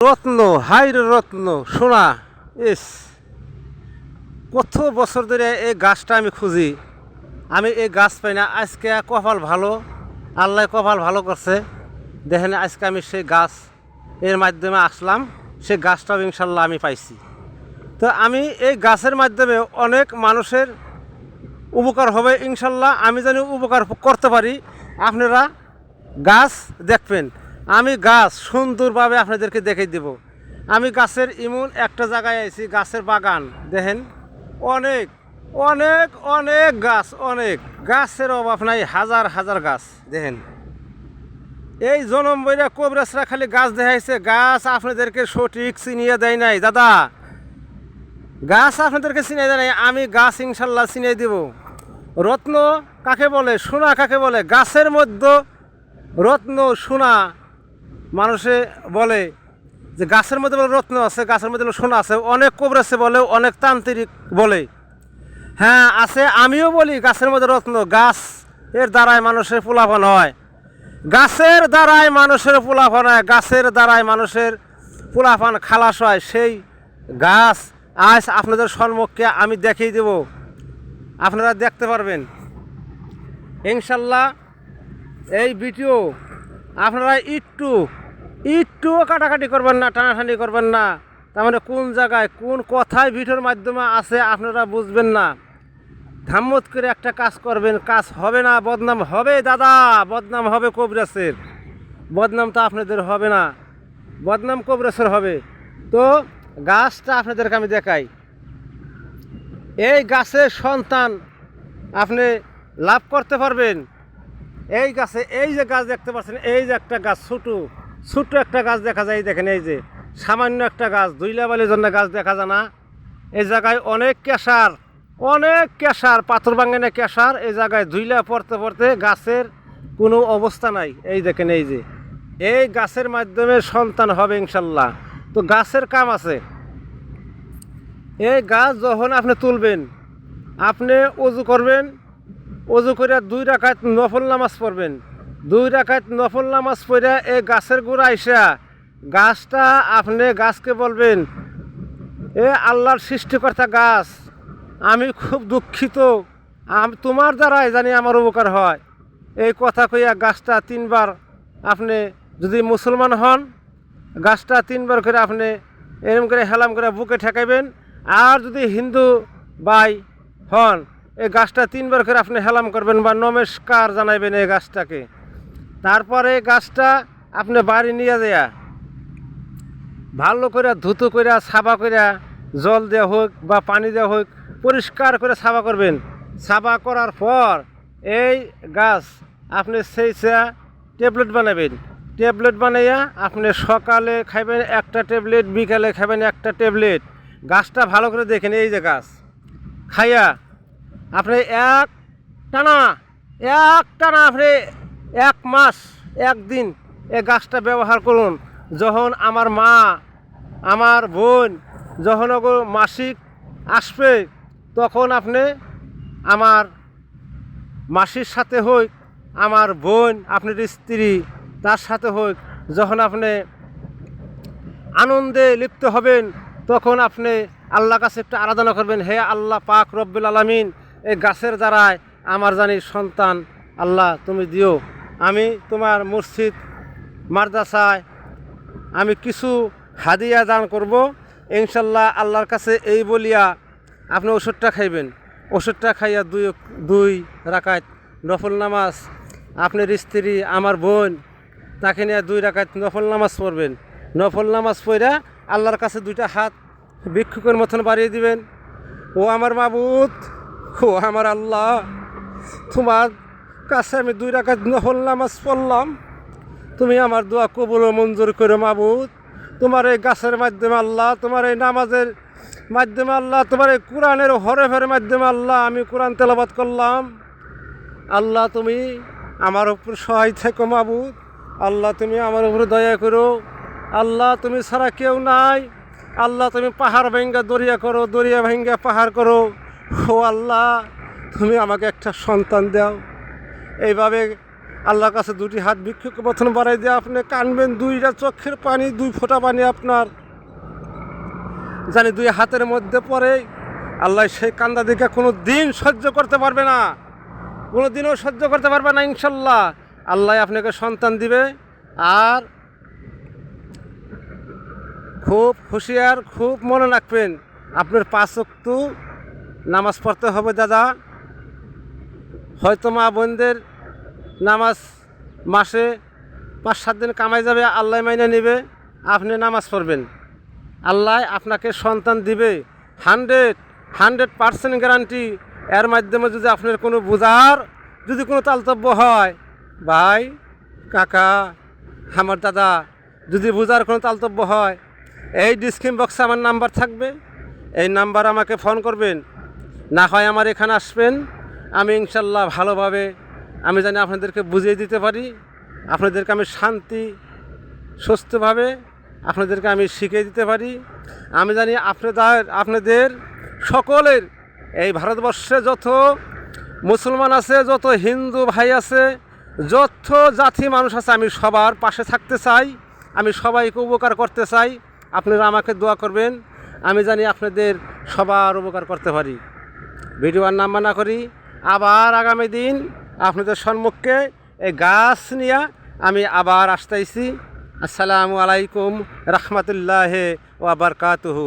রত্ন high রে রত্ন, সোনা, ইস, কত বছর ধরে এই গাছটা আমি খুঁজি। আমি এই গাছ পাই না, আজকে কপাল ভালো, আল্লাহ কপাল ভালো করছে। দেখেন আজকে আমি সেই গাছ, এর মাধ্যমে আসলাম, সেই গাছটাও ইনশাল্লাহ আমি পাইছি। তো আমি এই গাছের মাধ্যমে অনেক মানুষের উপকার হবে, ইনশাল্লাহ আমি জানি উপকার করতে পারি। আপনারা গাছ দেখবেন। আমি গাছ সুন্দরভাবে আপনাদেরকে দেখে দেব। আমি গাছের ইমন একটা জায়গায় আছি গাছের বাগান। দেখেন, অনেক অনেক অনেক গাছ, অনেক। গাছের অভাব নাই, হাজার হাজার গাছ। দেখেন, এই জনম বইরা কবরাসরা খালি গাছ দেখাইছে, গাছ আপনাদেরকে সঠিক চিনিয়ে দেয় নাই। দাদা, গাছ আপনাদেরকে চিনিয়ে দেয় নাই, আমি গাছ ইনশাল্লাহ চিনিয়ে দেব। রত্ন কাকে বলে? সোনা কাকে বলে? গাছের মধ্যে রত্ন, সোনা মানুষে বলে যে গাছের মধ্যে বলে রত্ন আছে, গাছের মধ্যে সোনা আছে, অনেক কবরাসে বলে, অনেক তান্ত্রিক বলে। হ্যাঁ আছে, আমিও বলি গাছের মধ্যে রত্ন, গাছ এর দ্বারাই মানুষের পোলাপন হয়। গাছের দ্বারাই মানুষের পোলাপন হয়, গাছের দ্বারাই মানুষের পোলাপান খালাস হয়। সেই গাছ আজ আপনাদের সম্মুখে আমি দেখিয়ে দেব। আপনারা দেখতে পারবেন। ইনশাল্লাহ এই ভিডিও আপনারা একটু একটুও কাটাকাটি করবেন না, টানাটানি করবেন না। তার মানে কোন জায়গায় কোন কথায় ভিডিওর মাধ্যমে আছে আপনারা বুঝবেন না। ধাম্মত করে একটা কাজ করবেন, কাজ হবে না, বদনাম হবে দাদা, বদনাম হবে কবরাসের। বদনাম তো আপনাদের হবে না, বদনাম কবরাসের হবে। তো গাছটা আপনাদেরকে আমি দেখাই। এই গাছের সন্তান আপনি লাভ করতে পারবেন। এই গাছে, এই যে গাছ দেখতে পাচ্ছেন, এই যে একটা গাছ ছোটো। ছোট্ট একটা গাছ দেখা যায়, দেখেন এই যে, সামান্য একটা গাছ দুইলা বালির জন্য গাছ দেখা যায় না। এই জায়গায় অনেক কেশার অনেক কেশার, পাথর বাঙ্গানে কেশার, এই জায়গায় ধুইলা পড়তে পড়তে গাছের কোনো অবস্থা নাই। এই দেখেন এই যে, এই গাছের মাধ্যমে সন্তান হবে ইনশাল্লাহ। তো গাছের কাম আছে। এই গাছ যখন আপনি তুলবেন, আপনি অজু করবেন, অজু করে দুই রাখাত নফল নামাজ পড়বেন। দুই রাখাত নফল নামাজ পড়ে এই গাছের গোড়া আইসা, গাছটা আপনি গাছকে বলবেন, এ আল্লাহর সৃষ্টিকর্তা গাছ, আমি খুব দুঃখিত। আমি, তোমার দ্বারাই জানি আমার উপকার হয়। এই কথা কইয়া গাছটা তিনবার আপনি যদি মুসলমান হন, গাছটা তিনবার করে আপনি এরম করে হেলাম করে বুকে ঠেকাইবেন। আর যদি হিন্দু ভাই হন, এই গাছটা তিনবার করে আপনি হেলাম করবেন বা নমস্কার জানাইবেন এই গাছটাকে। তারপরে গাছটা আপনি বাড়ি নিয়ে যায়া ভালো করে ধুতো করে সাবা করে জল দেওয়া হোক বা পানি দেওয়া হোক, পরিষ্কার করে সাবা করবেন। সাবা করার পর এই গাছ আপনি সেই ট্যাবলেট বানাবেন। ট্যাবলেট বানাইয়া আপনি সকালে খাবেন একটা ট্যাবলেট, বিকালে খাবেন একটা ট্যাবলেট। গাছটা ভালো করে দেখেন এই যে গাছ। খাইয়া আপনি এক টানা এক টানা আপনি এক মাস, একদিন এই গাছটা ব্যবহার করুন। যখন আমার মা, আমার বোন যখন মাসিক আসবে, তখন আপনি আমার মাসির সাথে হোক, আমার বোন, আপনার স্ত্রী, তার সাথে হোক, যখন আপনি আনন্দে লিপ্ত হবেন, তখন আপনি আল্লাহ কাছে একটু আরাধনা করবেন, হে আল্লাহ পাক রব্বুল আলমিন, এই গাছের দ্বারায় আমার জানি সন্তান আল্লাহ তুমি দিও। আমি তোমার মসজিদ, মাদ্রাসায় আমি কিছু হাদিয়া দান করব। ইনশাল্লাহ আল্লাহর কাছে এই বলিয়া আপনি ওষুধটা খাইবেন। ওষুধটা খাইয়া দুই দুই রাকাত নফল নামাজ, আপনার স্ত্রী, আমার বোন, তাকে নিয়ে দুই রাকাত নফল নামাজ পড়বেন। নফল নামাজ পড়া আল্লাহর কাছে দুইটা হাত ভিক্ষুকের মতন বাড়িয়ে দিবেন। ও আমার মাবুত ও আমার আল্লাহ, তোমার কাছে আমি দুই রাকাত নফল নামাজ পড়লাম। তুমি আমার দোয়া কবুল ও মঞ্জুর করো মাবুদ। তোমার এই গাছের মাধ্যমে আল্লাহ, তোমার এই নামাজের মাধ্যমে আল্লাহ, তোমার এই কোরআনের হরফের মাধ্যমে আল্লাহ আমি কোরআন তেলাবাদ করলাম। আল্লাহ তুমি আমার উপর সহায় থেকো মাবুদ। আল্লাহ তুমি আমার উপর দয়া করো। আল্লাহ তুমি ছাড়া কেউ নাই। আল্লাহ তুমি পাহাড় ভেঙ্গা দরিয়া করো, দরিয়া ভেঙ্গা পাহাড় করো। ও আল্লাহ, তুমি আমাকে একটা সন্তান দাও। এইভাবে আল্লাহর কাছে দুটি হাত ভিক্ষুকে বথন বাড়াই দিয়ে আপনি কানবেন, দুইটা চোখের পানি, দুই ফোঁটা পানি আপনার। জানি দুই হাতের মধ্যে পড়ে, আল্লাহ সেই কান্দা দিকে কোনো দিন সহ্য করতে পারবে না। কোনো দিনও সহ্য করতে পারবে না, ইনশাল্লাহ। আল্লাহ আপনাকে সন্তান দিবে আর খুব হুঁশিয়ার, খুব মনে রাখবেন, আপনার পাঁচ নামাজ পড়তে হবে, দাদা। হয়তো মা বোনদের নামাজ মাসে পাঁচ সাত দিন কামাই যাবে, আল্লাহ মাইনে নেবে, আপনি নামাজ পড়বেন। আল্লাহ আপনাকে সন্তান দিবে। Hundred hundred percent guarantee. এর মাধ্যমে যদি আপনার কোনো বোঝার, যদি কোনো তালতব্য হয়, ভাই, কাকা, আমার দাদা, যদি বোঝার কোনো তালতব্য হয়, এই ডিসক্রিম বক্সে আমার নাম্বার থাকবে। এই নাম্বার আমাকে ফোন করবেন। না হয় আমার এখানে আসবেন। আমি ইনশাল্লাহ ভালোভাবে, আমি জানি আপনাদেরকে বুঝিয়ে দিতে পারি, আপনাদেরকে আমি শান্তি, সুস্থভাবে আপনাদেরকে আমি শিখিয়ে দিতে পারি। আমি জানি আপনাদের আপনাদের সকলের এই ভারতবর্ষে যত মুসলমান আছে, যত হিন্দু ভাই আছে, যত জাতি মানুষ আছে, আমি সবার পাশে থাকতে চাই, আমি সবাইকে উপকার করতে চাই। আপনারা আমাকে দোয়া করবেন, আমি জানি আপনাদের সবার উপকার করতে পারি। ভিডিও আর নাম্বার না করি আবার আগামী দিন আপনাদের সম্মুখে এই গাছ নিয়ে আমি আবার আসতেছি। আসসালামু আলাইকুম, রহমতুল্লাহ ওয়াবারকাতুহু